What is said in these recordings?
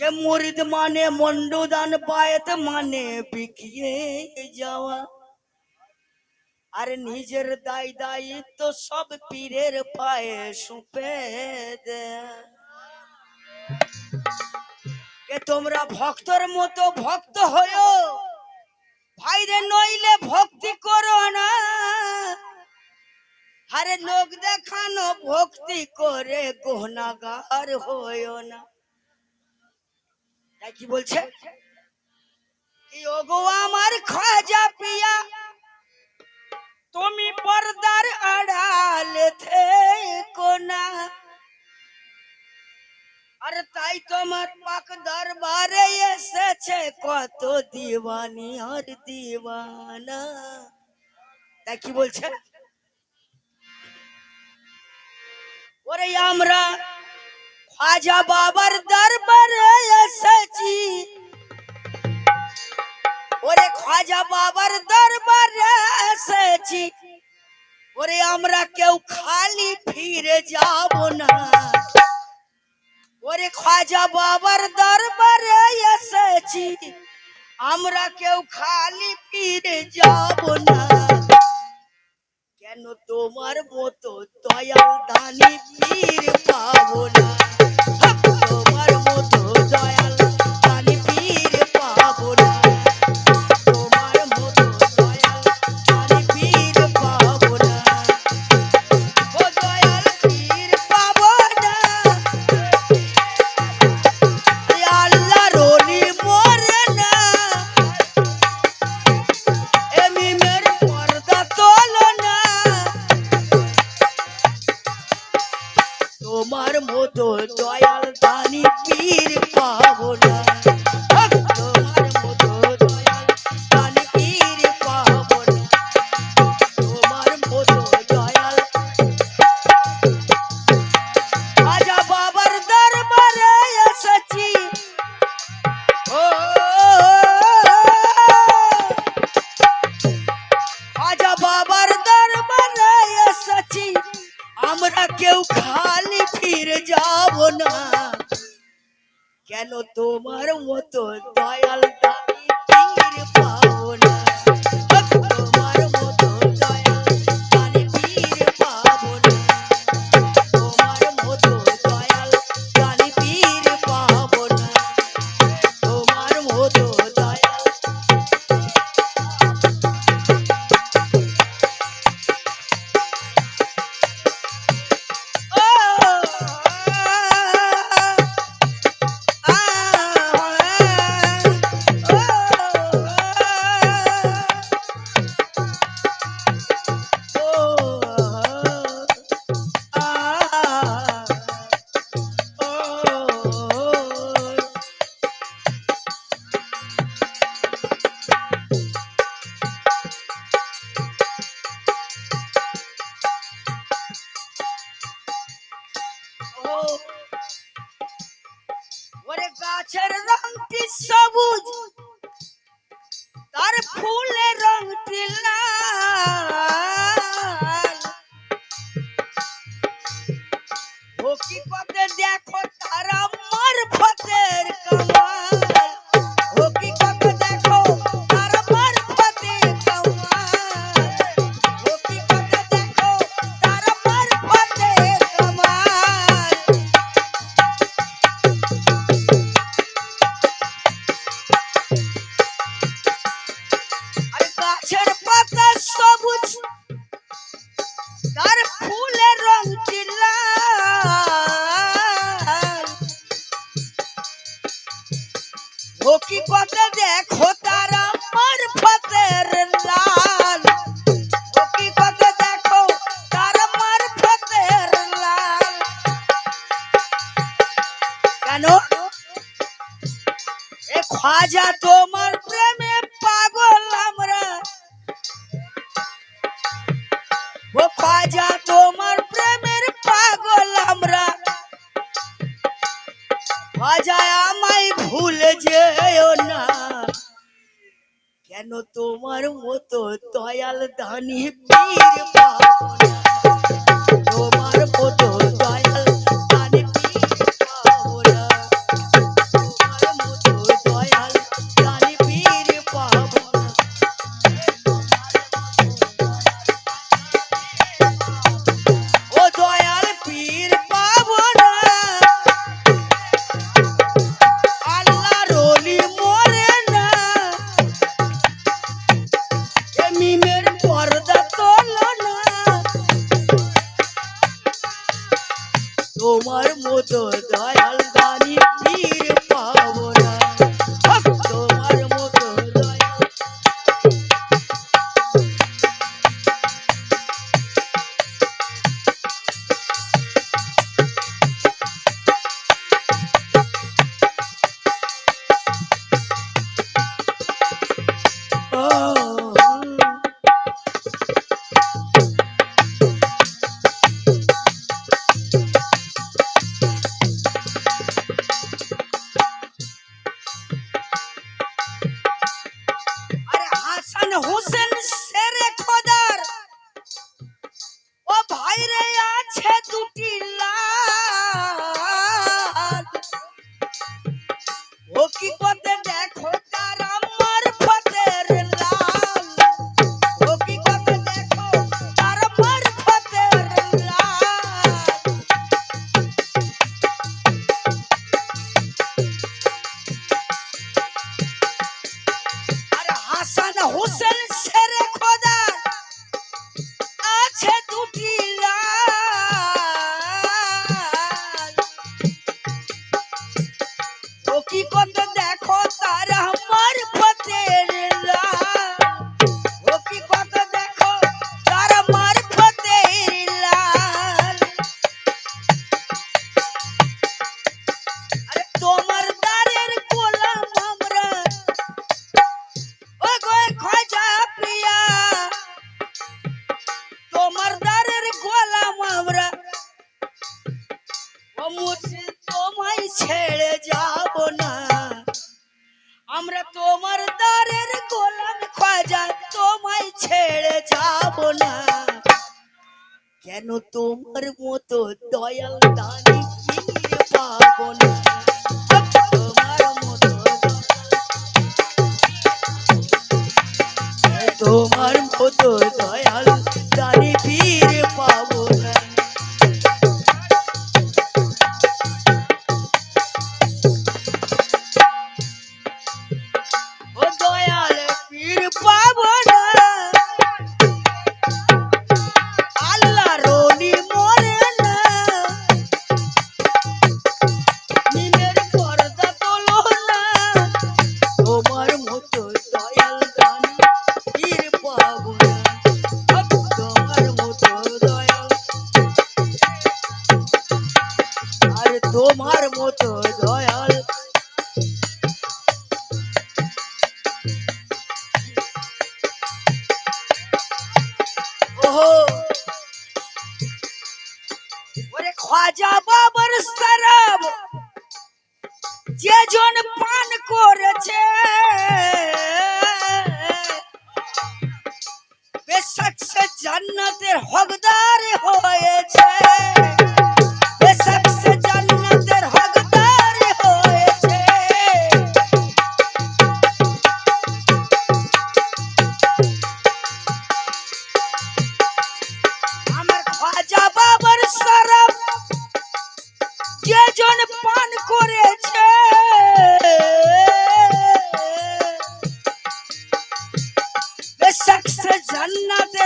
কে মুরিদ মানে মন্ডুদান পায়েত মানে বিকিয়ে যাওয়া আর নিজের দায় দায়িত্ব সব পীরের পায়ে সুপে দে তোমরা ভক্তর মতো ভক্ত হয়েও ভাইরে নইলে ভক্তি করো না আরে লোক দেখানো ভক্তি করে গোহনাগার হয়েও না কি বলছে? কি আমার খাজা পিয়া, তুমি পর্দার আর তাই তোমার পাক দরবারে এসেছে কত দিওয়ানি আর দিওয়ানা। তাই কি বলছে? ওরে আমরা খাজা বাবার দরবারে আমরা কেউ খালি ফিরে যাব না। ওরে খাজা বাবার দরবারে এসেছি, আমরা কেউ খালি ফিরে যাব না। কেন তোমার মতো দয়াল দানি পীর পাবো না? তোমার মতো কেন তোমার মতো দয়াল গাছের রংটি সবুজ তার ফুলের রংটি লাল। খাজা তোমার প্রেমে পাগল আমরা। ও খাজা তোমার প্রেমের পাগল আমরা। খাজা আমায় ভুলে যেও না। কেন তোমার মতো দয়াল দানি পীর তোমার মতো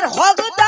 花个大。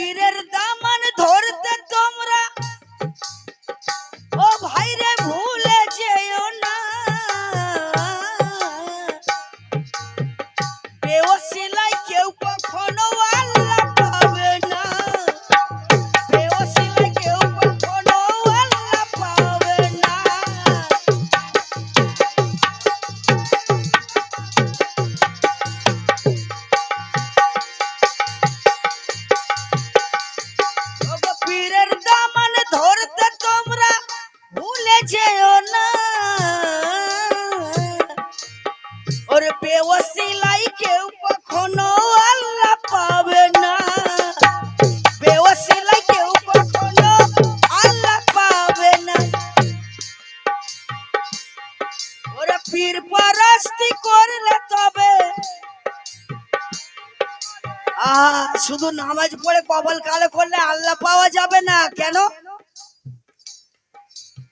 পীরের দামান ধরতে তোমরা। ও ভাইরে ভূ যেও না। ওর কেউ কখনো আল্লাহ পাবে না। কেউ কখনো আল্লাহ পাবে না। ওরা পীর পরাস্তি করলে তবে। শুধু নামাজ পড়ে কবল কালে করলে আল্লাহ পাওয়া যাবে না। কেন?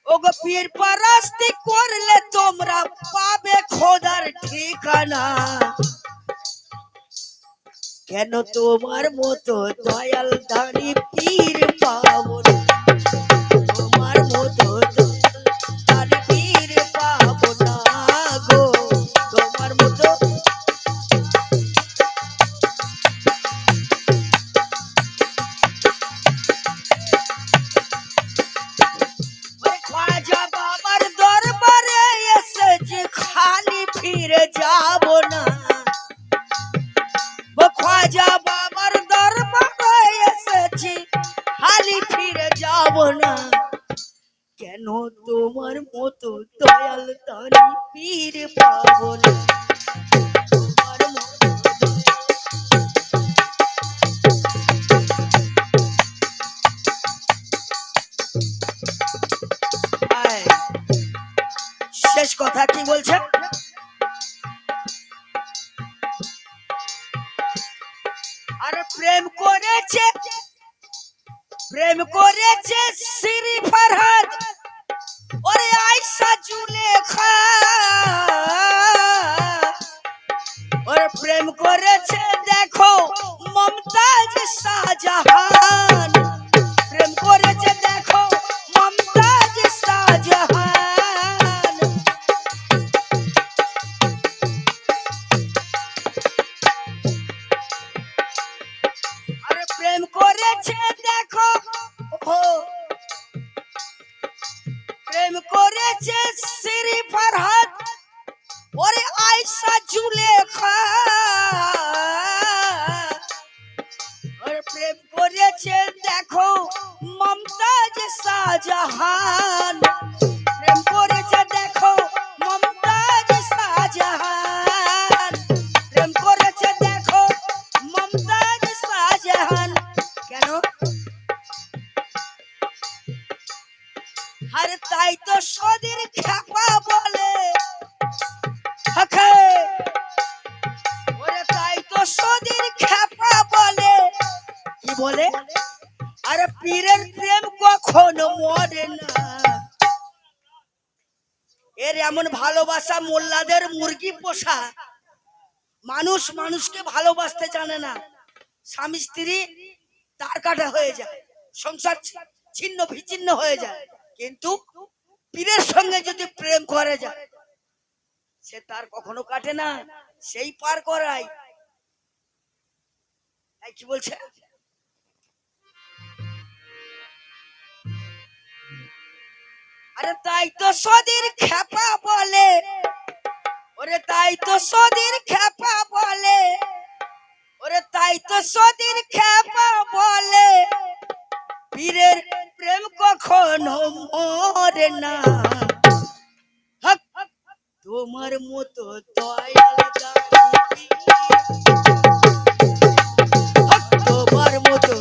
ওগো পীর পরাস্তি করলে তোমরা পাবে খোদার ঠিকানা। কেন তোমার মতো দয়াল ধারী পীর পাবো তোমার মতো দয়াল কথা কি বলছে Ah. আরে পীরের প্রেম কখনো মরে না। এর এমন ভালোবাসা মোল্লাদের মুরগি পোষা। মানুষ মানুষকে ভালোবাসতে জানে না। স্বামী স্ত্রী তার কাটা হয়ে যায়, সংসার ছিন্ন বিচ্ছিন্ন হয়ে যায়। কিন্তু পীরের সঙ্গে যদি প্রেম করে যায়, সে তার কখনো কাটে না, সেই পার করাই কি বলছে? আরে তাই তো সদির খেপা বলে। ওরে তাই তো সদির খেপা বলে। ওরে তাই তো সদির খেপা বলে। পীরের প্রেম কখনো মরে না। তোমার মতো দয়াল তোমার মতো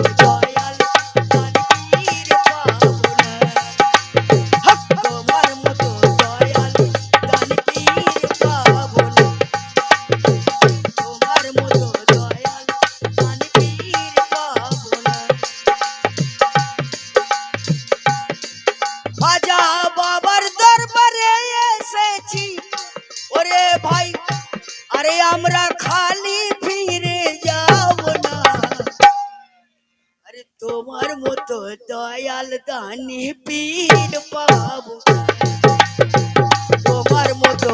দয়াল দানি পীর পাবো তোমার মতো